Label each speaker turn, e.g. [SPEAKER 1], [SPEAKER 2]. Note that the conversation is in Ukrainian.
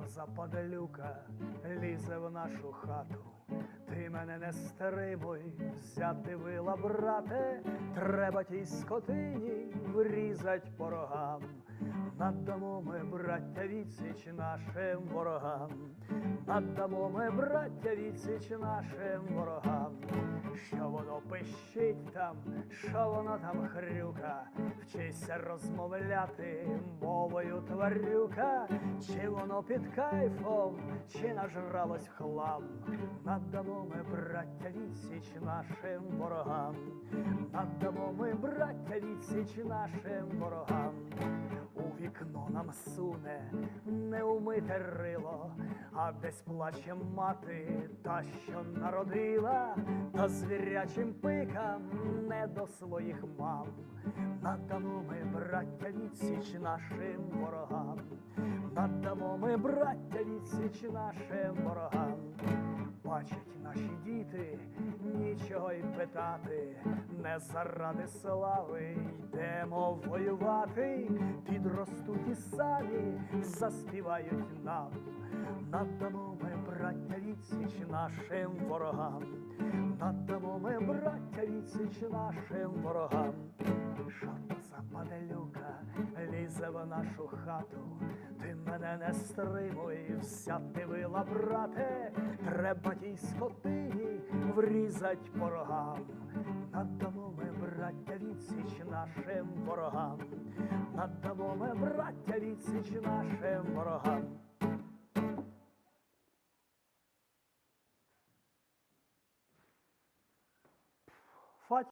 [SPEAKER 1] то за падалюка лізе в нашу хату? Ти мене не стримуй, взяти вила, брате, треба тій скотині врізать по рогам. Надамо ми, браття, відсіч нашим ворогам, надамо ми, браття, відсіч нашим ворогам, що воно пищить там, що воно там хрюка, вчися розмовляти мовою тварюка, чи воно під кайфом, чи нажралось в хлам. Надамо ми, браття, відсіч нашим ворогам, надамо ми, браття, відсіч нашим ворогам. У вікно нам суне неумите рило, а десь плаче мати, та що народила, та звірячим пикам не до своїх мам. Надамо ми, браття, відсіч нашим ворогам, надамо ми, браття, відсіч нашим ворогам. Бачать наші діти, нічого й питати, не заради слави йдемо воювати, підростуть і самі заспівають нам. Надамо ми, браття, відсіч нашим ворогам, надамо ми, браття, відсіч нашим ворогам. Що то за падалюка лізе в нашу хату, ти мене не стримуй, взяти вила, брате, треба тій скотині врізать по рогам. Надамо ми, браття, відсіч нашим ворогам, відсіч нашим ворогам.